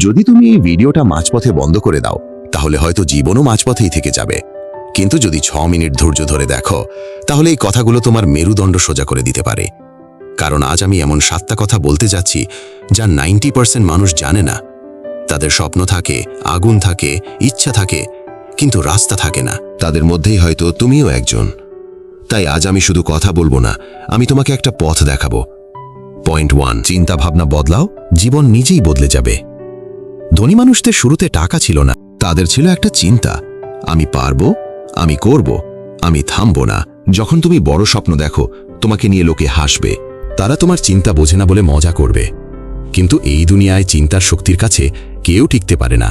যদি তুমি এই ভিডিওটা মাঝপথে বন্ধ করে দাও, তাহলে হয়তো জীবনও মাঝপথেই থেকে যাবে। কিন্তু যদি ছ মিনিট ধৈর্য ধরে দেখো, তাহলে এই কথাগুলো তোমার মেরুদণ্ড সোজা করে দিতে পারে। কারণ আজ আমি এমন সাতটা কথা বলতে যাচ্ছি, যা নাইনটি পার্সেন্ট মানুষ জানে না। তাদের স্বপ্ন থাকে, আগুন থাকে, ইচ্ছা থাকে, কিন্তু রাস্তা থাকে না। তাদের মধ্যেই হয়তো তুমিও একজন। তাই আজ আমি শুধু কথা বলব না, আমি তোমাকে একটা পথ দেখাবো। পয়েন্ট ওয়ান চিন্তা ভাবনা বদলাও, জীবন নিজেই বদলে যাবে। ধনী মানুষদের শুরুতে টাকা ছিল না, তাদের ছিল একটা চিন্তা। আমি পারব? আমি করব? আমি থামব না। যখন তুমি বড় স্বপ্ন দেখো, তোমাকে নিয়ে লোকে হাসবে। তারা তোমার চিন্তা বোঝে না বলে মজা করবে। কিন্তু এই দুনিয়ায় চিন্তার শক্তির কাছে কেউ টিকতে পারে না।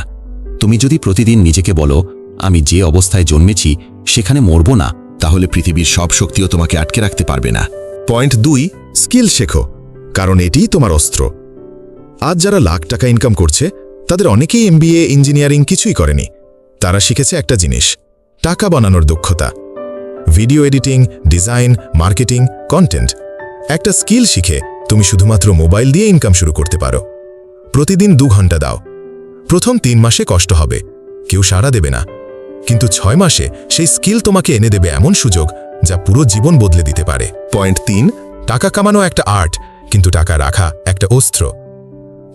তুমি যদি প্রতিদিন নিজেকে বলো, আমি যে অবস্থায় জন্মেছি, সেখানে মরব না, তাহলে পৃথিবীর সব শক্তিও তোমাকে আটকে রাখতে পারবে না। পয়েন্ট দুই, স্কিল শেখো, কারণ এটিই তোমার অস্ত্র। আজ যারা লাখ টাকা ইনকাম করছে তাদের অনেকেই এমবিএ, ইঞ্জিনিয়ারিং কিছুই করেনি। তারা শিখেছে একটা জিনিস, টাকা বানানোর দক্ষতা। Video editing, design, marketing, content. একটা স্কিল শিখে তুমি শুধুমাত্র মোবাইল দিয়ে ইনকাম শুরু করতে পারো। প্রতিদিন দু ঘণ্টা দাও। প্রথম তিন মাসে কষ্ট হবে, কেউ সাড়া দেবে না। কিন্তু ছয় মাসে সেই স্কিল তোমাকে এনে দেবে এমন সুযোগ যা পুরো জীবন বদলে দিতে পারে। পয়েন্ট তিন, টাকা কামানো একটা আর্ট, কিন্তু টাকা রাখা একটা অস্ত্র।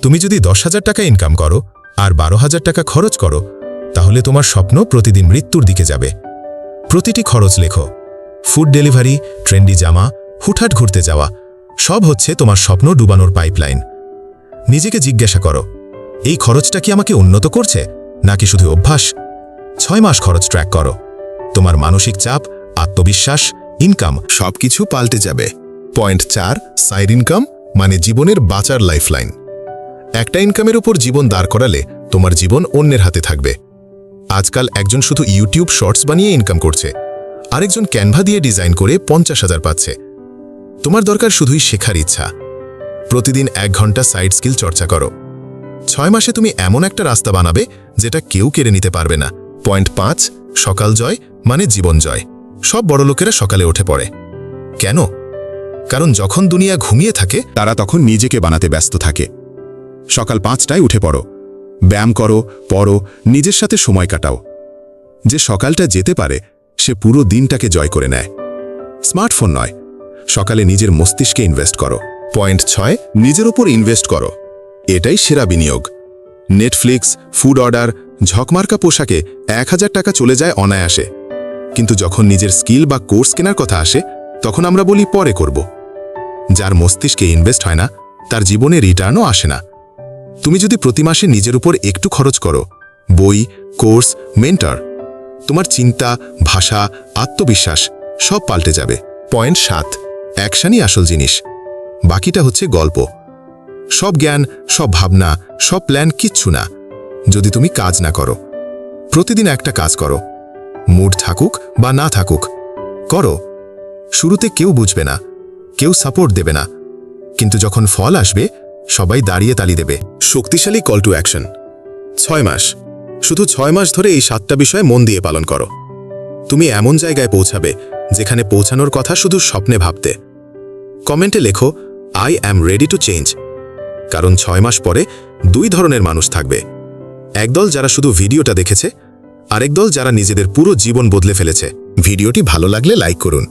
তুমি যদি দশ হাজার টাকা ইনকাম করো আর বারো হাজার টাকা খরচ করো, তাহলে তোমার স্বপ্ন প্রতিদিন মৃত্যুর দিকে যাবে। প্রতিটি খরচ লেখো। ফুড ডেলিভারি ট্রেন্ডি জামা, হুটহাট ঘুরতে যাওয়া, সব হচ্ছে তোমার স্বপ্ন ডুবানোর পাইপলাইন নিজেকে জিজ্ঞাসা করো, এই খরচটা কি আমাকে উন্নত করছে, নাকি শুধু অভ্যাস? ছয় মাস খরচ ট্র্যাক করো। তোমার মানসিক চাপ, আত্মবিশ্বাস ইনকাম সবকিছু পাল্টে যাবে। পয়েন্ট চার সাইড ইনকাম মানে জীবনের বাঁচার লাইফলাইন একটা ইনকামের উপর জীবন দাঁড় করালে তোমার জীবন অন্যের হাতে থাকবে। আজকাল একজন শুধু ইউটিউব শর্টস বানিয়ে ইনকাম করছে, আরেকজন ক্যানভা দিয়ে ডিজাইন করে পঞ্চাশ হাজার পাচ্ছে। তোমার দরকার শুধুই শেখার ইচ্ছা। প্রতিদিন এক ঘণ্টা সাইড স্কিল চর্চা করো। ছয় মাসে তুমি এমন একটা রাস্তা বানাবে যেটা কেউ কেড়ে নিতে পারবে না। পয়েন্ট পাঁচ, সকাল জয় মানে জীবন জয়। সব বড় লোকেরা সকালে উঠে পড়ে। কেন? কারণ যখন দুনিয়া ঘুমিয়ে থাকে, তারা তখন নিজেকে বানাতে ব্যস্ত থাকে। সকাল পাঁচটায় উঠে পড়ো। ব্যায়াম করো, পড়ো, নিজের সাথে সময় কাটাও। যে সকালটা যেতে পারে, সে পুরো দিনটাকে জয় করে নেয়। স্মার্টফোন নয়, সকালে নিজের মস্তিষ্কে ইনভেস্ট করো। পয়েন্ট ছয়, নিজের ওপর ইনভেস্ট করো। এটাই সেরা বিনিয়োগ। নেটফ্লিক্স ফুড অর্ডার ঝকমার্কা পোশাকে এক হাজার টাকা চলে যায় অনায়াসে। কিন্তু যখন নিজের স্কিল বা কোর্স কেনার কথা আসে, তখন আমরা বলি পরে করব। যার মস্তিষ্কে ইনভেস্ট হয় না, তার জীবনে রিটার্নও আসে না। তুমি যদি প্রতি মাসে নিজের উপর একটু খরচ করো, বই, কোর্স, মেন্টর, তোমার চিন্তা, ভাষা, আত্মবিশ্বাস সব পাল্টে যাবে। পয়েন্ট সাত অ্যাকশনই আসল জিনিস। বাকিটা হচ্ছে গল্প। সব জ্ঞান, সব ভাবনা, সব প্ল্যান কিচ্ছু না। যদি তুমি কাজ না করো, প্রতিদিন একটা কাজ করো। মুড থাকুক বা না থাকুক, করো। শুরুতে কেউ বুঝবে না, কেউ সাপোর্ট দেবে না। কিন্তু যখন ফল আসবে সবাই দাঁড়িয়ে তালি দেবে। শক্তিশালী কল টু অ্যাকশন ছয় মাস। শুধু ছয় মাস ধরে এই সাতটা বিষয় মন দিয়ে পালন করো। তুমি এমন জায়গায় পৌঁছাবে, যেখানে পৌঁছানোর কথা শুধু স্বপ্নে ভাবতে। কমেন্টে লেখো I am ready to change কারণ ছয় মাস পরে দুই ধরনের মানুষ থাকবে। একদল যারা শুধু ভিডিওটা দেখেছে আরেক দল যারা নিজেদের পুরো জীবন বদলে ফেলেছে। ভিডিওটি ভালো লাগলে লাইক করুন।